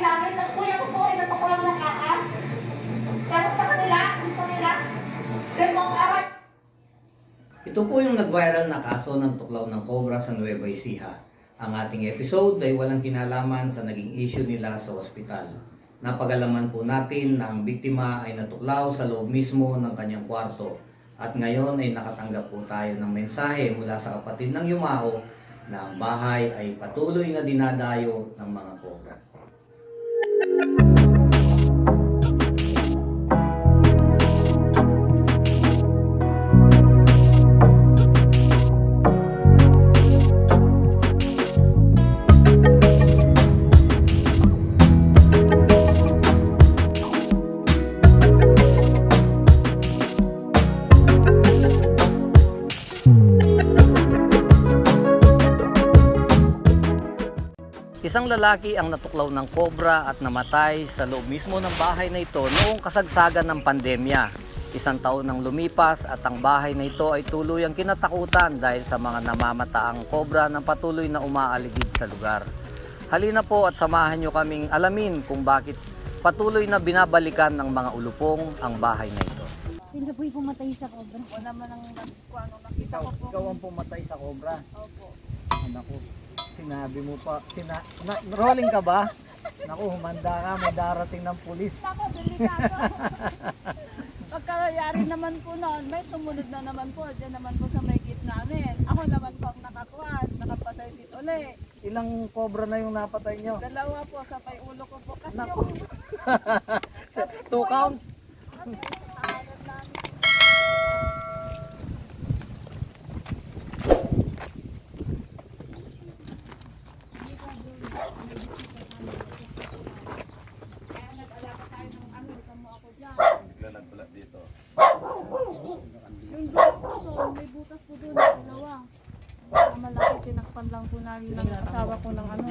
namin, at kuya ko po ay natukulang ng ahas. Pero sa kanila, gusto nila, limang arat. Ito po yung nag-viral na kaso ng tuklaw ng cobra sa Nueva Ecija. Ang ating episode ay walang kinalaman sa naging issue nila sa ospital. Napagalaman po natin na ang biktima ay natuklaw sa loob mismo ng kanyang kwarto. At ngayon ay nakatanggap po tayo ng mensahe mula sa kapatid ng Yumao na ang bahay ay patuloy na dinadayo ng mga cobra. Isang lalaki ang natuklaw ng kobra at namatay sa loob mismo ng bahay na ito noong kasagsagan ng pandemya. Isang taon nang lumipas at ang bahay na ito ay tuluyang kinatakutan dahil sa mga namamataang kobra na patuloy na umaaligid sa lugar. Halina po at samahan nyo kaming alamin kung bakit patuloy na binabalikan ng mga ulupong ang bahay na ito. Sino po'y pumatay sa cobra? Wala man ang ano, nakita ko po. ang pumatay sa kobra. Opo. Naku, sinabi mo pa, sina, na, rolling ka ba? Naku, humanda ka, may darating ng pulis. Ako, delikado. Pagkayari naman po noon, may sumunod na naman po. Diyan naman po sa may git namin. Ako naman po ang nakakuha, nakapatay dit uli. Ilang kobra na yung napatay nyo? Dalawa po sa pay ulo ko po. Kasi Naku. yung Two counts? pangalan namin. Kaya nag-alaga tayo ng ano, kamo ako dyan. Yung dulo po doon, may butas po doon, dalawa. Ang malaki, tinakpan lang po namin ng asawa ko ng ano,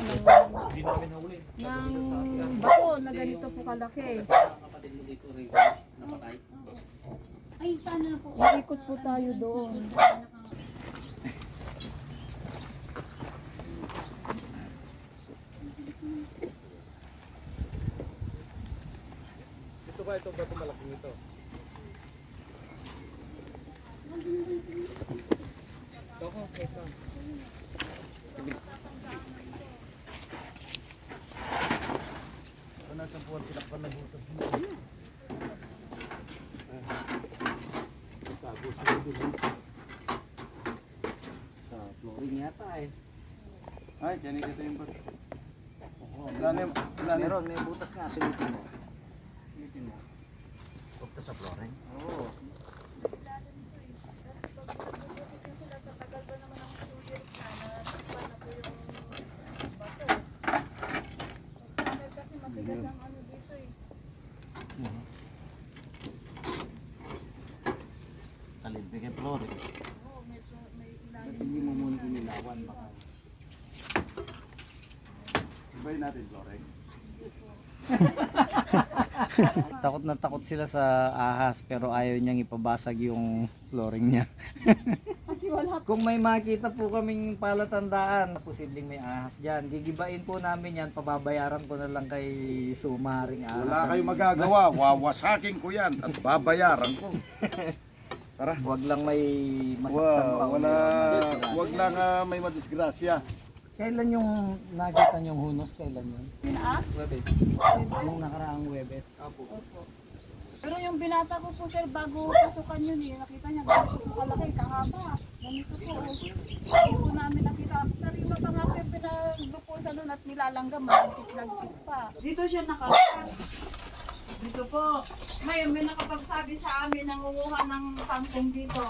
ng, ng bato na ganito po kalaki. Ay, sana na po. Ikot po tayo doon. Ito ba ito ba ito malaking ito? Ito. Ito buwan tinakpan na butas mo. Tago sila doon. Sa flooring yata eh. Ay, dyan ito yung butas. Wala na Meron, may butas nga, silipin mo. Silipin mo. Pagka sa flooring. Oo. Kasi matigas ang ano dito eh. Talid kay flooring. Oo, may, may ilalim. Hindi mo inilawan baka. Ibayin natin flooring. takot na takot sila sa ahas pero ayaw niyang ipabasag yung flooring niya. Kasi wala Kung may makita po kaming palatandaan na posibleng may ahas dyan, gigibain po namin yan, pababayaran ko na lang kay sumaring ahas. Wala kayong magagawa. Wawasakin ko yan at babayaran ko. Tara. Huwag lang may masaktan pa. Wow, wala, uli. wag lang ah, may madisgrasya. Kailan yung nakita yung hunos? Kailan yun? pinaak. Webes. Yung nakaraang Webes. Opo. Opo. Pero yung binata ko po sir, bago pasukan yun eh, nakita niya ganito po kalaki, kahaba. Ganito po. Hindi po namin nakita. Sarili pa nga po yung pinaglupusan nun at nilalanggam, malagkit-lagkit pa. Dito siya nakalakas. Dito po. Ngayon, may nakapagsabi sa amin na nguha ng kangkong dito.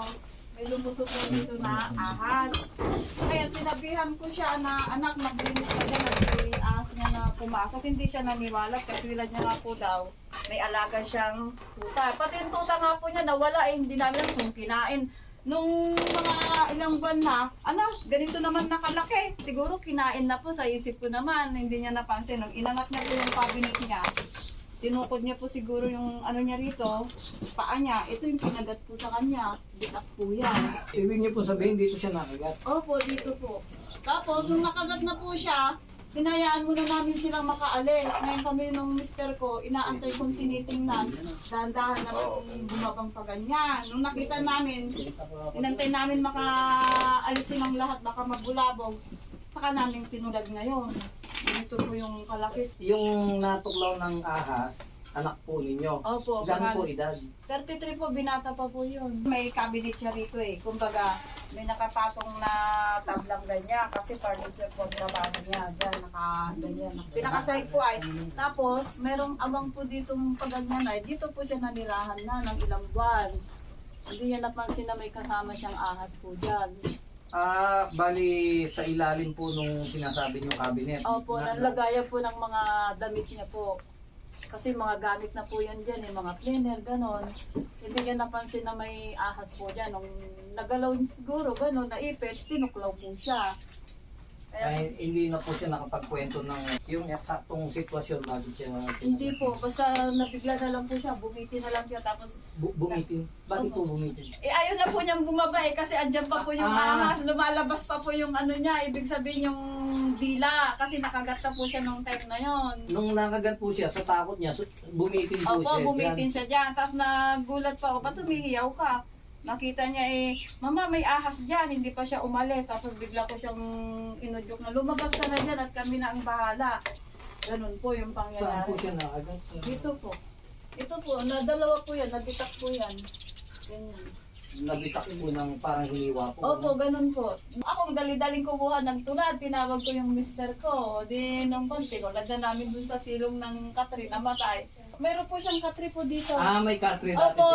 May lumusok po dito na ahas. Ngayon, sinabihan ko siya na anak, maglinis ka dyan at may ahas niya na pumasok. Hindi siya naniwala kasi tulad niya nga po daw, may alaga siyang tuta. Pati yung tuta nga po niya nawala eh, hindi namin kung kinain. Nung mga ilang buwan na, anak, ganito naman nakalaki. Siguro kinain na po sa isip ko naman, hindi niya napansin. Nung inangat niya po yung cabinet niya, tinukod niya po siguro yung ano niya rito, paa niya. Ito yung kinagat po sa kanya. Bitak po yan. Ibig niyo po sabihin dito siya nakagat. Opo, dito po. Tapos, nung nakagat na po siya, hinayaan muna namin silang makaalis. Ngayon kami nung mister ko, inaantay kong tinitingnan. Dahan-dahan naman bumabang pa ganyan. Nung nakita namin, inantay namin makaalisin ang lahat, baka mabulabog. Saka namin tinulad ngayon. Ganito po yung kalakis. Yung natuklaw ng ahas, anak po ninyo. Opo, Gano'n po edad? 33 po, binata pa po yun. May cabinet siya rito eh. Kumbaga, may nakapatong na tablang ganyan kasi furniture po ang trabaho niya. Diyan, naka, ganyan. Pinakasahig po ay. Tapos, merong abang po dito pagganyan ay. Dito po siya nanirahan na ng ilang buwan. Hindi niya napansin na may kasama siyang ahas po dyan. Ah, bali sa ilalim po nung sinasabi niyo cabinet. Opo, Na- nalagayan po ng mga damit niya po. Kasi mga gamit na po yan dyan, eh, mga cleaner, ganon. Hindi niya napansin na may ahas po dyan. Nung nagalaw siguro, ganon, naipit, tinuklaw po siya. Ay, hindi na po siya nakapagkwento ng yung eksaktong sitwasyon bakit siya hindi po, basta nabigla na lang po siya, bumiti na lang siya, tapos, Bu- bumitin. Bakit po bumitin? eh ayaw na po niyang bumaba eh, kasi andyan pa po yung Ah. ahas, lumalabas pa po yung ano niya, ibig sabihin yung dila, kasi nakagat na po siya nung time na yon. Nung nakagat po siya sa takot niya, so, bumitin po Opo, siya. bumitin siya dyan. Tapos nagulat pa ako, ba't tumihiyaw ka? Nakita niya eh, mama may ahas dyan, hindi pa siya umalis. Tapos bigla ko siyang inudyok na lumabas ka na dyan at kami na ang bahala. Ganun po yung Saan pangyayari. po siya nakagat? Sa- Dito po. Ito po, na dalawa po yan, nabitak po yan. Ganyan. Nabitak po ng parang hiniwa po. Opo, ganun po. Ako, dali-daling kumuha ng tulad. Tinawag ko yung mister ko. Di nung konti, ko na namin dun sa silong ng Katrin, namatay. Meron po siyang katri po dito. Ah, may Catherine dati Opo.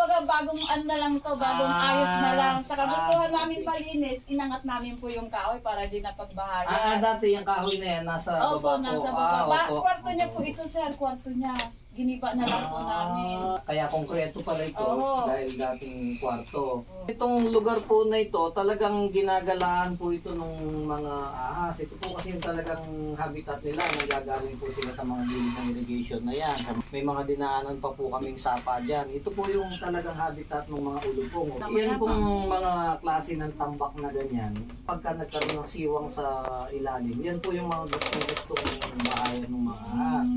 Kumbaga bagong ano na lang to, bagong Ah, ayos na lang. Sa kagustuhan ah, namin malinis, inangat namin po yung kahoy para di Ah, ah, napagbahayan. dati yung kahoy na yan, nasa Opo, baba po. nasa Ah, baba. Ba- opo. kwarto niya po ito, sir, kwarto niya. Giniba na lang po namin. Ah, Kaya konkreto pala ito Oo. dahil dating kwarto. Itong lugar po na ito, talagang ginagalaan po ito ng mga ahas. Ito po kasi yung talagang habitat nila. Nagagaling po sila sa mga gilid ng irrigation na yan. Sa- May mga dinaanan pa po kaming sapa dyan. Ito po yung talagang habitat ng mga ulupong. Yan pong mga klase ng tambak na ganyan. Pagka nagkaroon ng siwang sa ilalim, yan po yung mga gustong-gustong bahayan ng mga ahas.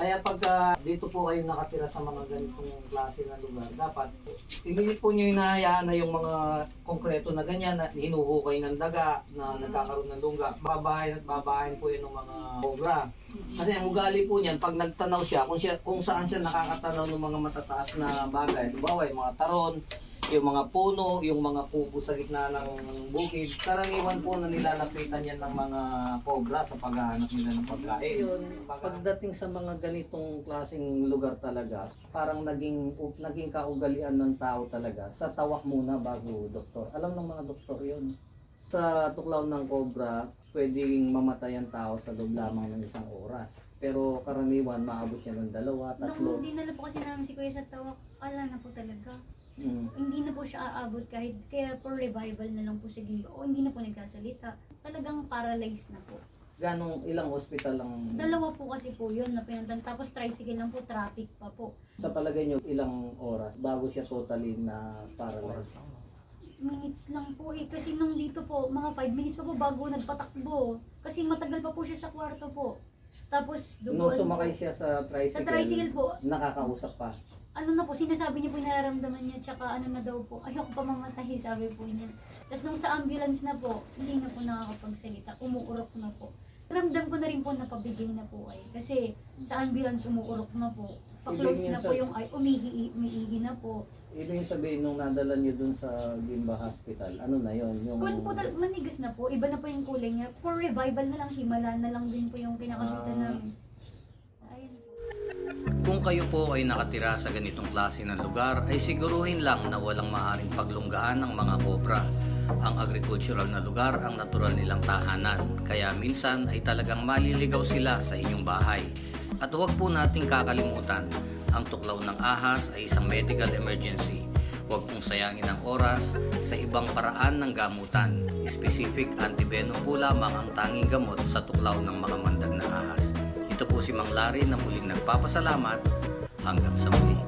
Kaya pagka dito po kayo nakatira sa mga ganitong klase ng lugar, dapat hindi po nyo hinahayaan na yung mga konkreto na ganyan na hinuhukay ng daga na nagkakaroon ng lungga. Babahayan at babahayan po yun ng mga cobra. Kasi ang ugali po niyan, pag nagtanaw siya, kung, siya, kung saan siya nakakatanaw ng mga matataas na bagay, halimbawa yung mga taron, yung mga puno, yung mga kubo sa gitna ng bukid, karaniwan po na nilalapitan yan ng mga cobra sa paghahanap nila ng pagkain. Yun, pagdating sa mga ganitong klaseng lugar talaga, parang naging naging kaugalian ng tao talaga sa tawak muna bago doktor. Alam ng mga doktor yun. Sa tuklaw ng cobra, pwedeng mamatay ang tao sa loob lamang ng isang oras. Pero karaniwan, maabot siya ng dalawa, tatlo. Nung dinala po kasi namin si Kuya sa tawak, ala na po talaga. Mm. Hindi na po siya aabot kahit kaya for revival na lang po siya ginawa. O hindi na po nagsasalita. Talagang paralyzed na po. Ganong ilang ospital lang Dalawa po kasi po yun na pinuntan. Tapos tricycle lang po, traffic pa po. sa palagay nyo ilang oras bago siya totally na paralyzed? Minutes lang po eh. Kasi nung dito po, mga 5 minutes pa po bago nagpatakbo. Kasi matagal pa po siya sa kwarto po. Tapos Nung duguan sumakay siya sa tricycle, Sa tricycle po, nakakausap pa. Ano na po, sinasabi niya po yung nararamdaman niya, tsaka ano na daw po, ayoko pa mamatay, sabi po niya. Tapos nung sa ambulance na po, hindi na po nakakapagsalita, umuurok na po. Ramdam ko na rin po napabigay na po ay. Kasi sa ambulance umuurok na po. Pa-close Ibig na niya po sa- yung ay, umihi, umiihi na po. Ibig sabihin nung nadala niyo dun sa Gimba Hospital, ano na yon Yung... Kung po tal- manigas na po, iba na po yung kulay niya. For revival na lang, himala na lang din po yung pinakakita Ah. Kung kayo po ay nakatira sa ganitong klase ng lugar, ay siguruhin lang na walang maaaring paglunggaan ng mga kobra. Ang agricultural na lugar ang natural nilang tahanan, kaya minsan ay talagang maliligaw sila sa inyong bahay. At huwag po nating kakalimutan, ang tuklaw ng ahas ay isang medical emergency. Huwag pong sayangin ang oras sa ibang paraan ng gamutan. Specific antivenom po lamang ang tanging gamot sa tuklaw ng makamandag na ahas. Ito po si Mang Larry na muling nagpapasalamat. Hanggang sa muli.